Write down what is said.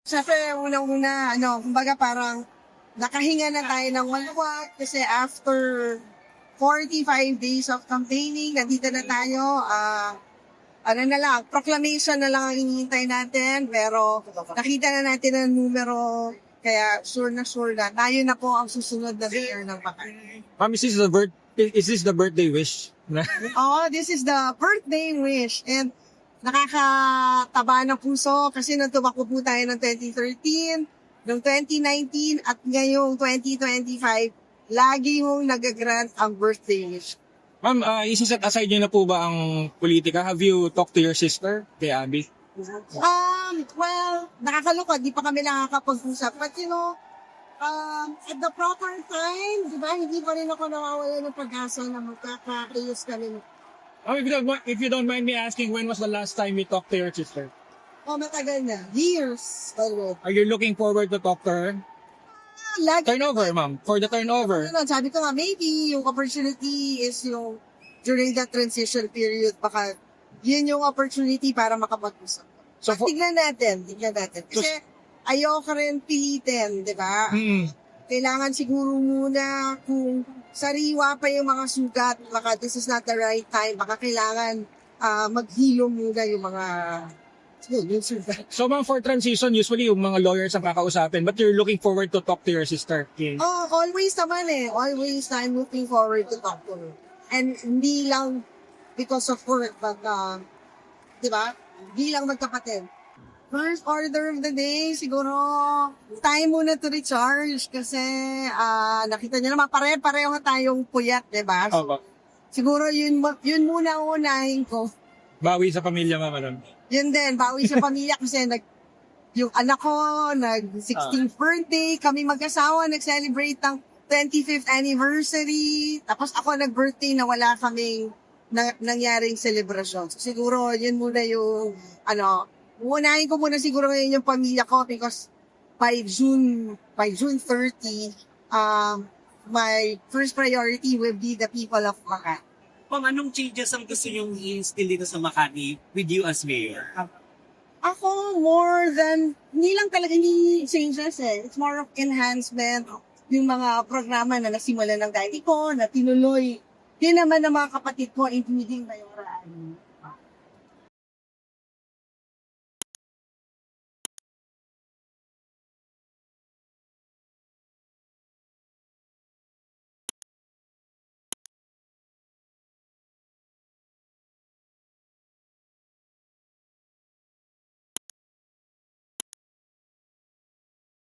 Siyempre, unang-una, ano, kumbaga parang nakahinga na tayo ng maluwag kasi after 45 days of campaigning, nandito na tayo, ah, ano na lang, proclamation na lang ang hinihintay natin, pero nakita na natin ang numero, kaya sure na sure na, tayo na po ang susunod na mayor ng Makati. Ma'am, is this the birth is this the birthday wish? Oh, this is the birthday wish. And nakakataba ng puso kasi nung tumakbo po tayo ng 2013, noong 2019 at ngayong 2025, lagi mong nag-grant ang birthday wish. Ma'am, uh, isiset aside niyo na po ba ang politika? Have you talked to your sister, kay Abby? Um, well, nakakalungkot, di pa kami nakakapag-usap. But you know, um, at the proper time, di ba, hindi pa rin ako nawawala ng pag-asa na magkakaayos kami. Oh, if you don't if you don't mind me asking, when was the last time you talked to your sister? Oh, matagal na. Years already. Are you looking forward to talk to her? Lagi Turnover, ma'am. For the turnover. Ano, sabi ko nga, maybe yung opportunity is yung during that transition period, baka yun yung opportunity para makapag-usap. So, So, for, tignan natin, tignan natin. Kasi ayoko rin pilitin, di ba? mm, Kailangan siguro muna kung sariwa pa yung mga sugat, baka this is not the right time, baka kailangan ah, maghilo muna yung mga yun, yung sugat. so, ma'am, for transition, usually yung mga lawyers ang kakausapin, but you're looking forward to talk to your sister. Okay. Oh, always naman eh. Always I'm looking forward to talk to her. And hindi lang because of work, but, uh, di ba? Hindi lang magkapatid. First order of the day, siguro, time muna to recharge kasi ah nakita niyo naman, pare-pareho tayong puyat, di ba? Opo. siguro yun, mu- yun muna ang unahin ko. Bawi sa pamilya, ma'am. Ano? Yun din, bawi sa pamilya kasi nag, yung anak ko, nag 16th birthday, kami mag-asawa, nag-celebrate ng 25th anniversary, tapos ako nag-birthday na wala kaming na, nangyaring celebration. So, siguro, yun muna yung, ano, unahin ko muna siguro ngayon yung pamilya ko because by June, by June 30, um, my first priority will be the people of Makati. Ma'am, anong changes ang gusto niyong i-instill dito sa Makati with you as mayor? Ako, more than, hindi lang talaga ni changes eh. It's more of enhancement. Yung mga programa na nasimula ng daddy ko, na tinuloy. Yun naman ng mga kapatid ko, including my